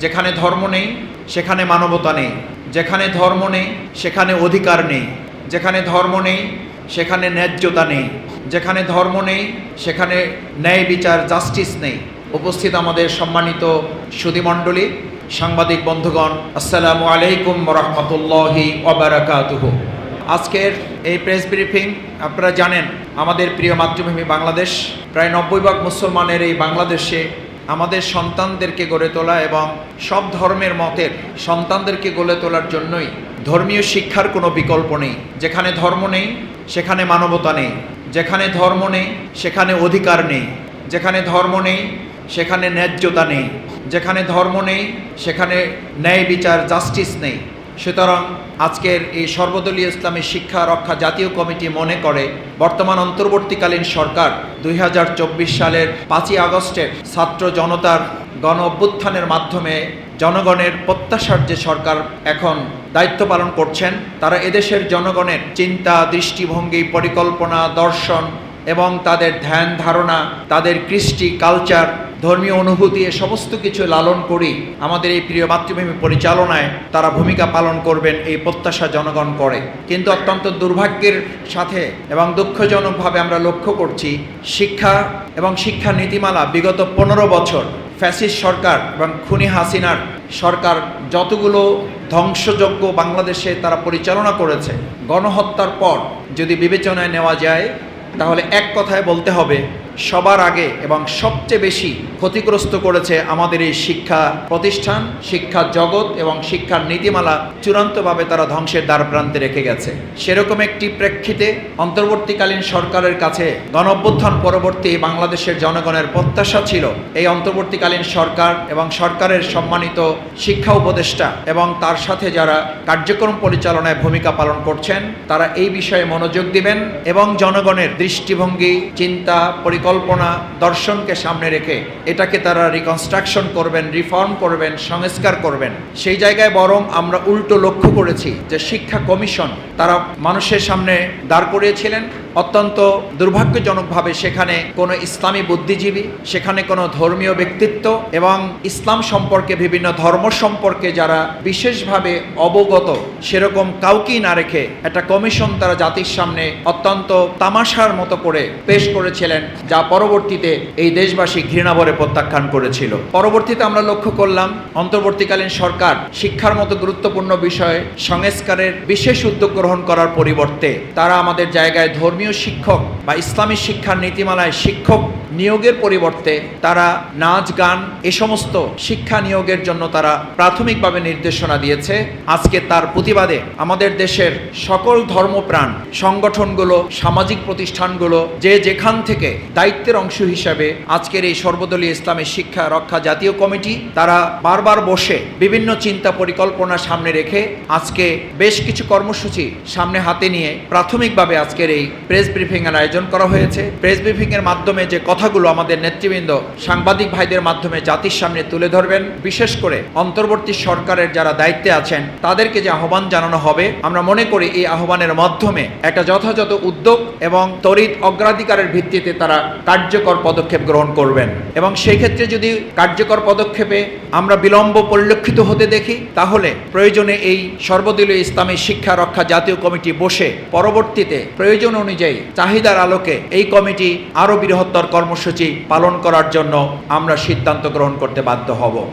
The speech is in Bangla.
যেখানে ধর্ম নেই, সেখানে মানবতা নেই। যেখানে ধর্ম নেই, সেখানে অধিকার নেই। যেখানে ধর্ম নেই, সেখানে ন্যায্যতা নেই। যেখানে ধর্ম নেই, সেখানে ন্যায় বিচার, জাস্টিস নেই। উপস্থিত আমাদের সম্মানিত সুধীমণ্ডলী সাংবাদিক বন্ধুগণ, আসসালামু আলাইকুম রহমতুল্লাহি অবরাকাতুহ আজকের এই প্রেস ব্রিফিং, আপনারা জানেন, আমাদের প্রিয় মাতৃভূমি বাংলাদেশ। প্রায় নব্বই ভাগ মুসলমানের এই বাংলাদেশে আমাদের সন্তানদেরকে গড়ে তোলা এবং সব ধর্মের মতের সন্তানদেরকে গড়ে তোলার জন্যই ধর্মীয় শিক্ষার কোনো বিকল্প নেই। যেখানে ধর্ম নেই, সেখানে মানবতা নেই। যেখানে ধর্ম নেই, সেখানে অধিকার নেই। যেখানে ধর্ম নেই, সেখানে ন্যায্যতা নেই। যেখানে ধর্ম নেই, সেখানে ন্যায় বিচার জাস্টিস নেই। সুতরাং আজকের এই সর্বদলীয় ইসলামী শিক্ষা রক্ষা জাতীয় কমিটি মনে করে, বর্তমান অন্তর্বর্তীকালীন সরকার দুই হাজার চব্বিশ সালের পাঁচই আগস্টের ছাত্র জনতার গণ অভ্যুত্থানের মাধ্যমে জনগণের প্রত্যাশার যে সরকার এখন দায়িত্ব পালন করছেন, তারা এদেশের জনগণের চিন্তা, দৃষ্টিভঙ্গি, পরিকল্পনা, দর্শন এবং তাদের ধ্যান, ধারণা, তাদের কৃষ্টি কালচার ধর্মীয় অনুভূতি, এ সমস্ত কিছু লালন করি। আমাদের এই প্রিয় মাতৃভূমি পরিচালনায় তারা ভূমিকা পালন করবেন, এই প্রত্যাশা জনগণ করে। কিন্তু অত্যন্ত দুর্ভাগ্যের সাথে এবং দুঃখজনকভাবে আমরা লক্ষ্য করছি, শিক্ষা এবং শিক্ষা নীতিমালা বিগত পনেরো বছর ফ্যাসিস্ট সরকার এবং খুনি হাসিনার সরকার যতগুলো ধ্বংসযজ্ঞ বাংলাদেশে তারা পরিচালনা করেছে, গণহত্যার পর যদি বিবেচনায় নেওয়া যায়, তাহলে এক কথায় বলতে হবে সবার আগে এবং সবচেয়ে বেশি ক্ষতিগ্রস্ত করেছে আমাদের এই শিক্ষা প্রতিষ্ঠান, শিক্ষা জগৎ এবং শিক্ষার নীতিমালা চূড়ান্তভাবে তারা ধ্বংসের দ্বার প্রান্তে রেখে গেছে। সেরকম একটি প্রেক্ষিতে অন্তর্বর্তীকালীন সরকারের কাছে গণঅভ্যুত্থান পরবর্তী বাংলাদেশের জনগণের প্রত্যাশা ছিল এই অন্তর্বর্তীকালীন সরকার এবং সরকারের সম্মানিত শিক্ষা উপদেষ্টা এবং তার সাথে যারা কার্যক্রম পরিচালনায় ভূমিকা পালন করছেন, তারা এই বিষয়ে মনোযোগ দিবেন এবং জনগণের দৃষ্টিভঙ্গি, চিন্তা, পরিকল্পনা দর্শনকে সামনে রেখে এটাকে তারা রিকনস্ট্রাকশন করবেন রিফর্ম করবেন, সংস্কার করবেন। সেই জায়গায় বরং আমরা উল্টো লক্ষ্য করেছি যে শিক্ষা কমিশন তারা মানুষের সামনে দাঁড় করিয়েছিলেন অত্যন্ত দুর্ভাগ্যজনকভাবে সেখানে কোনো ইসলামী বুদ্ধিজীবী, সেখানে কোনো ধর্মীয় ব্যক্তিত্ব এবং ইসলাম সম্পর্কে বিভিন্ন ধর্ম সম্পর্কে যারা বিশেষভাবে অবগত, সেরকম কাউকেই না রেখে একটা কমিশন তারা জাতির সামনে অত্যন্ত তামাশার মতো করে পেশ করেছিলেন, যা পরবর্তীতে এই দেশবাসী ঘৃণাভরে প্রত্যাখ্যান করেছিল। পরবর্তীতে আমরা লক্ষ্য করলাম, অন্তর্বর্তীকালীন সরকার শিক্ষার মতো গুরুত্বপূর্ণ বিষয়ে সংস্কারের বিশেষ উদ্যোগ গ্রহণ করার পরিবর্তে তারা আমাদের জায়গায় ধর্মীয় শিক্ষক বা ইসলামী শিক্ষার নীতিমালায় শিক্ষক নিয়োগের পরিবর্তে তারা নাচ, গান এ সমস্ত শিক্ষা নিয়োগের জন্য তারা প্রাথমিকভাবে নির্দেশনা দিয়েছে। আজকে তার প্রতিবাদে আমাদের দেশের সকল ধর্মপ্রাণ, সংগঠনগুলো, সামাজিক প্রতিষ্ঠানগুলো যে যেখান থেকে দায়িত্বের অংশ হিসাবে আজকের এই সর্বদলীয় ইসলামী শিক্ষা রক্ষা জাতীয় কমিটি, তারা বারবার বসে বিভিন্ন চিন্তা পরিকল্পনা সামনে রেখে আজকে বেশ কিছু কর্মসূচি সামনে হাতে নিয়ে প্রাথমিকভাবে আজকের এই প্রেস ব্রিফিং এর আয়োজন করা হয়েছে। প্রেস ব্রিফিং এর মাধ্যমে যে কথাগুলো আমাদের নেতৃবৃন্দ, সাংবাদিক ভাইদের মাধ্যমে জাতির সামনে তুলে ধরবেন, বিশেষ করে অন্তর্বর্তী সরকারের যারা দায়িত্বে আছেন, তাদেরকে যে আহ্বান জানানো হবে, আমরা মনে করি এই আহ্বানের মাধ্যমে একটা যথাযথ উদ্যোগ এবং তড়িৎ অগ্রাধিকারের ভিত্তিতে তারা কার্যকর পদক্ষেপ গ্রহণ করবেন। এবং সেই ক্ষেত্রে যদি কার্যকর পদক্ষেপে আমরা বিলম্ব পরিলক্ষিত হতে দেখি, তাহলে প্রয়োজনে এই সর্বদলীয় ইসলামী শিক্ষা রক্ষা জাতীয় কমিটি বসে পরবর্তীতে প্রয়োজন অনুযায়ী চাহিদার আলোকে এই কমিটি আরও বৃহত্তর কর্মসূচি পালন করার জন্য আমরা সিদ্ধান্ত গ্রহণ করতে বাধ্য হব।